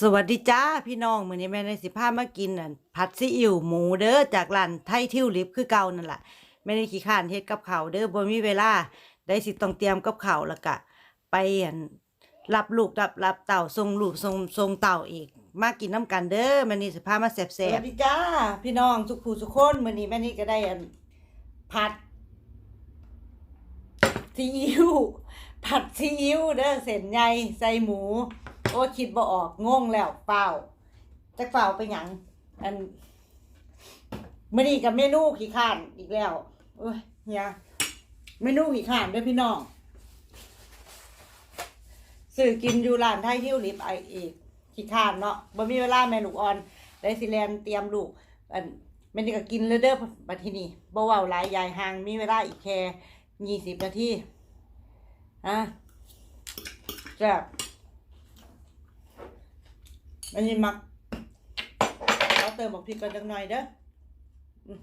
สวัสดีจ้าพี่น้องมื้อนี้แม่ในสิพามากินอั่นผัดซีอิ๊วหมูเด้อจากร้านไทยทิวลิฟคือเก่านั่นแหละแม่ในขี้ข้านเฮ็ดกับเขาเด้อบ่มีเวลาได้สิต้องเตรียมกับเขาแล้วก็ไปอั่นรับลูกรับรับเต่าส่งลูกส่งส่งเต่าอีก มากินน้ำกันเด้อแม่นี่สิพามาแซ่บๆสวัสดีจ้าพี่น้องทุกผู้ทุกคนมื้อนี้แม่นี่ก็ได้อันผัดซีอิ๊วผัดซีอิ๊วเด้อเส้นใหญ่ใส่หมู โอ้คิดบ่ออกงงแล้วเปล่าจักเปล่าไปหยังอันมื้อนี้กับเมนูขี้ข้านอีกแล้วโอ้ยเฮียเมนูขี้ข้านด้อพี่น้องซื้อกินอยู่ร้านไทยทิวลิฟไออีกขี้ข้านเนาะบ่มีเวลาแม่ลูกอ่อนได้สิแลนเตรียมลูกอันแม่นี่ก็กินเลเด้อบัดทีนี้บ่เว้าหลายยายห่างมีเวลาอีกแค่ยี่สิบนาทีอะจ้ะ อันนี้มักเราเติมบักพริกกันจังหน่อยเด้ออืม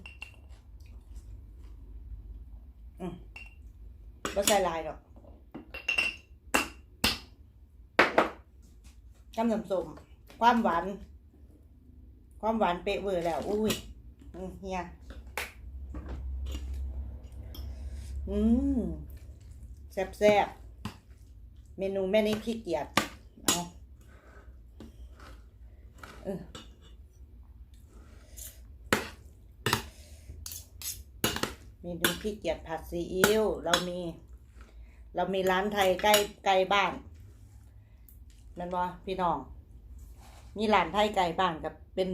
อืมก็ใส่ลายดอกกำน้ำส้มความหวาน ความหวานเป๊ะเวอร์แล้ว อุ้ยอืมเฮียอืมแซ่บแซ่บๆ เมนูแม่นี่ขี้เกียจ เออเมนูขี้เกียจผัดซีอิ๊วเรามี เรามีร้านไทยใกล้ใกล้บ้านแมันว่าพี่น้องมีร้านไทยใกล้บ้านกับเป็น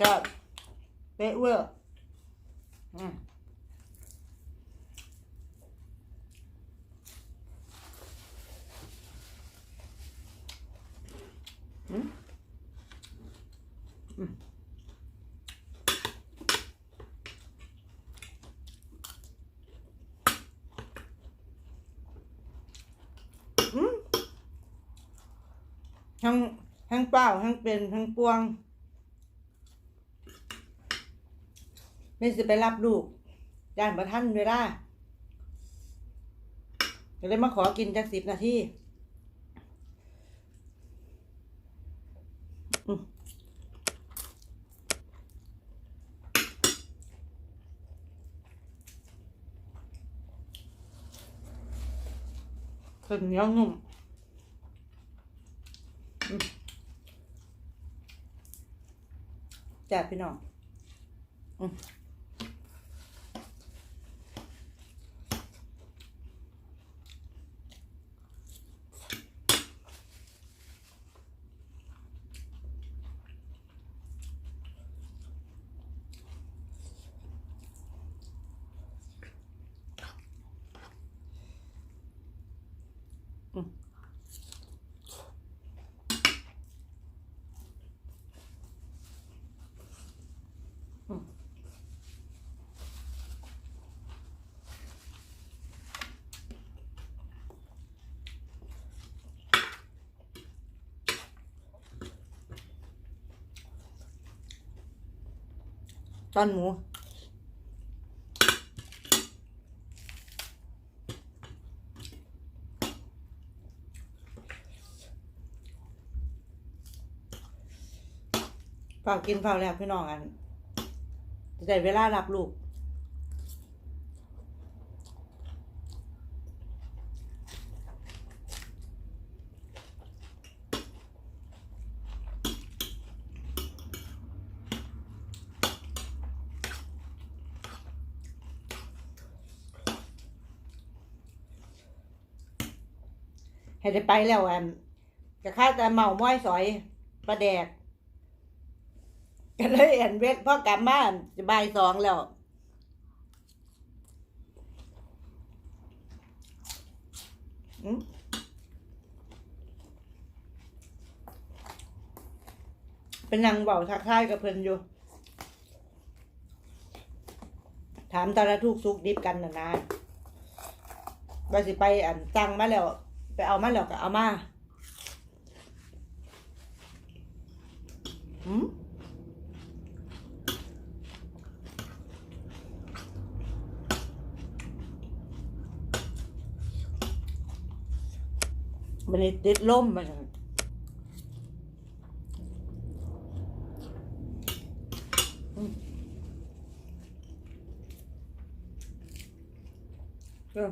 ก็เป๊ะเวอร์อืมอืมอืมอืม ทั้งทั้งเปล่าทั้งเป็นทั้งปวง ไม่สิไปรับลูกย่านประท่านเวลาก็เลยมาขอกินจักสิบนาที ข้าวเหนียวนุ่มอืมจ้าพี่น้องอืม ตอนหมูฝากินฝาแล้วพี่น้องอันจะได้เวลารับลูก ให้ได้ไปแล้วอันจะค่าแต่เมาม้อยสอยประแดกก็เลยเห็นเวทพ่อกลับบ้านจะบ่ายสองแล้วอืมเป็นนางเบาทักทายกับเพิ่นอยู่ ถามตาละทุกสุกดิบกันนะนะว่าสิไปอันจังมาแล้ว ไปเอามาแล้วก็เอามาอืมมันเด็ดล่มมันอื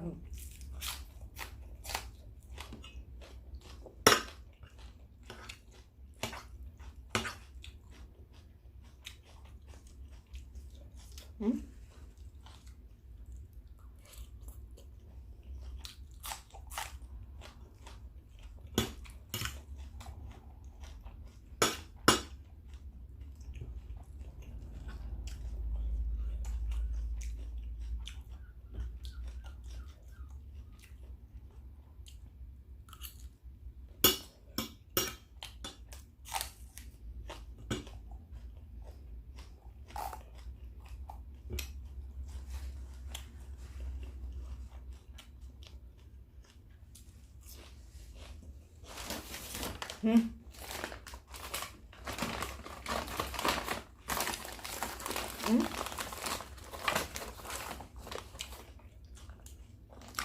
เ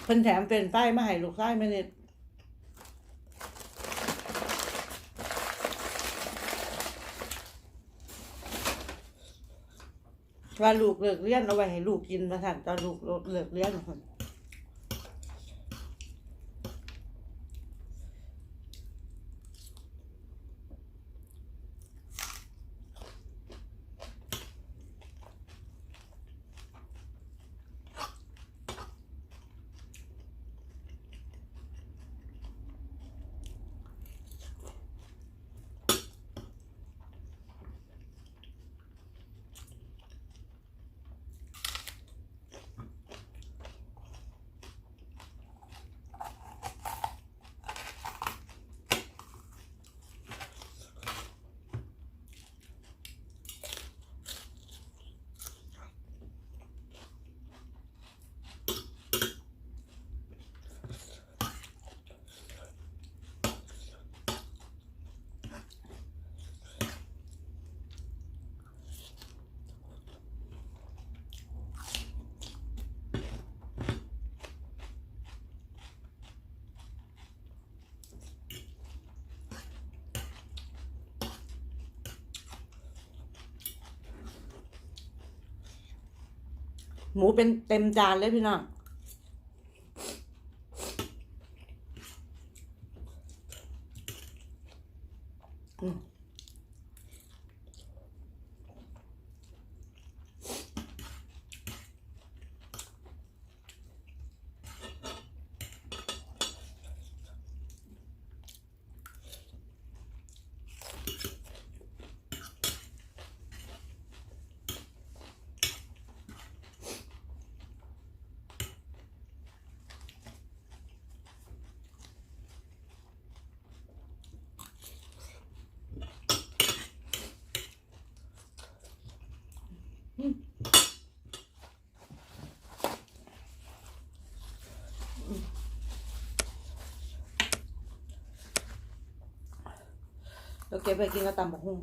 พิ่นแถมเป็นไฟมาให้ลูกไส้มาเนี่ยว่าลูกเลิกเรียนเอาไว้ให้ลูกกินมาสั่นตอนลูกเลิกเรียนคน หมูเป็นเต็มจานเลยพี่น้อง เราเก็บไปกินกับตำบักหุ่ง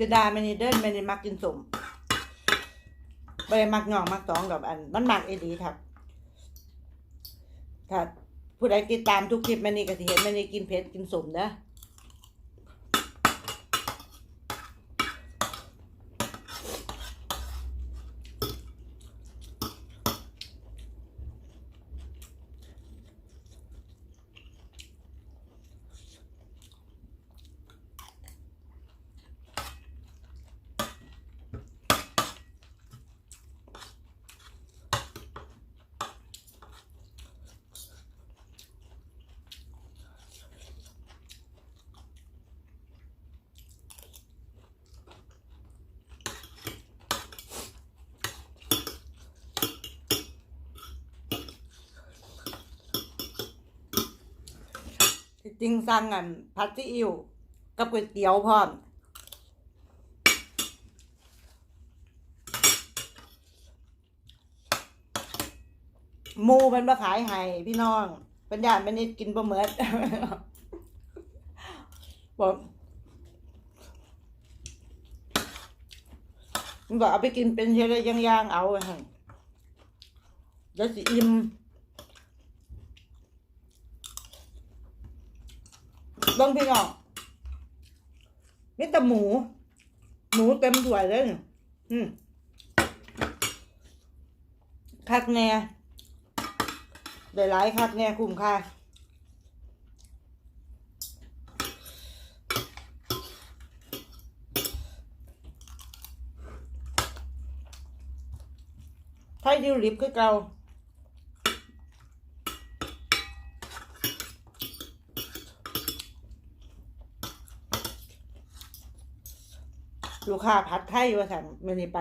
จะดาไม่นี่เดินไม่ได้มักกินสมไม่ได้มักหน่องมักตองกับอัน มันมักเอดีครับถ้าผู้ใดติดตามทุกคลิปแม่นี่ก็สิเห็นแม่นี่กินเผ็ดกินสมนะ อิงสั่งอันผัดซีอิ๊วกับก๋วยเตี๋ยวพร้อมหมูมันมาขายให้พี่น้อง เปัญญาไม่นิดกินบ่เมือดบอกมันบอกเอาไปกินเป็นเอะไรย่างๆเอาฮะเดี๋ยวสิอิ่ม เบ้งพี่น้องนี่แต่หมู หมูเต็มถ้วยเลยนี่อืมคักแน่ได้หลายคักแน่คุ้มค่าไทยดิวลิปคือเก่า ลูกค้าผัดไทยว่าสั่นไม่ได้ไป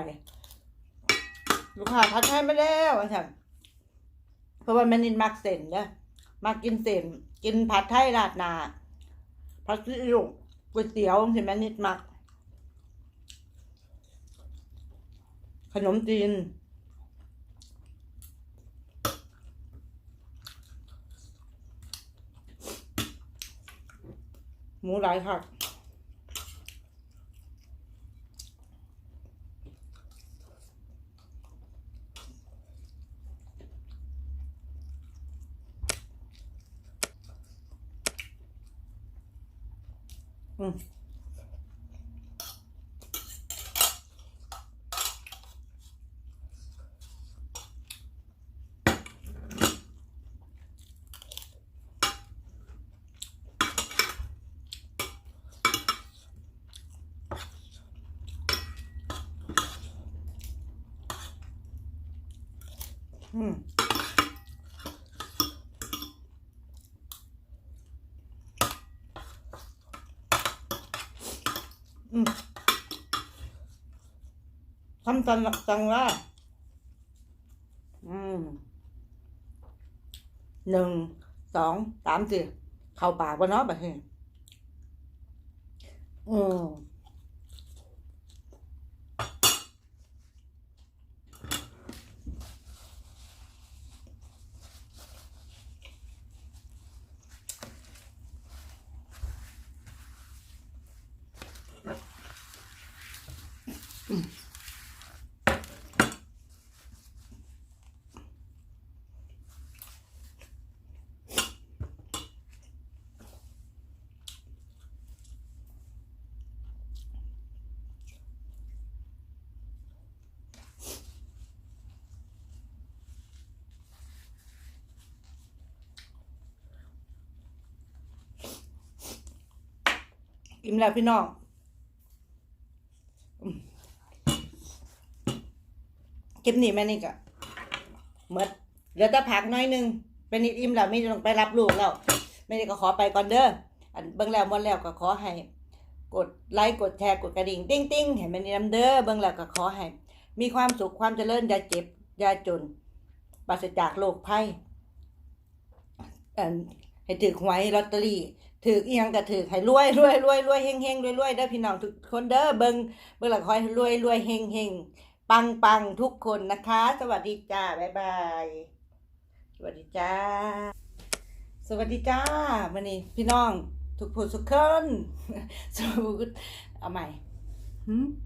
ลูกค้าผัดไทยไม่แล้วว่าสั่นเพราะว่าม่นินมักเส้นเด้อมักกินเส้นกินผัดไทยราดนาผัดซีอิ๊วก๋วยเตี๋ยวที่แม่นิดมัก ขนมจีนหมูหลายค่ะ อืม อืมอืมทำจังจังว่าอืมหนึ่งสองสามสี่เข้าปากวะเนาะแบบนี้อืม อิ่มแล้วพี่น้องอืม คลิปนี้แม่นี่ก็หมดเดี๋ยวจะพักน้อยหนึงเป็นนิดอิ่มแล้วไม่ต้องไปรับลูกแล้วแม่นี่ก็ขอไปก่อนเด้ออันเบิ่งแล้วมดแล้วก็ขอให้ กดไลค์กดแชร์กดกระดิ่งติ้งติ้งให้แม่นี่นำเด้อเบิ่งแล้วก็ขอให้ มีความสุขความเจริญอย่าเจ็บอย่าจนปราศจากโรคภัยอันให้ถือหวยลอตเตอรี่ถือเอียงก็ถือให้รวยรวยรวยรวยเฮงเฮงรวยรวยเด้อพี่น้องทุกคนเด้อเบิงเบิ่งหลักคอยรวยรวยเฮงเฮง ปังปังทุกคนนะคะ สวัสดีจ้าบ๊ายบาย สวัสดีจ้า สวัสดีจ้าวันนี้พี่น้องทุกผู้ทุกคนสวัสดีเอาใหม่ Hmm?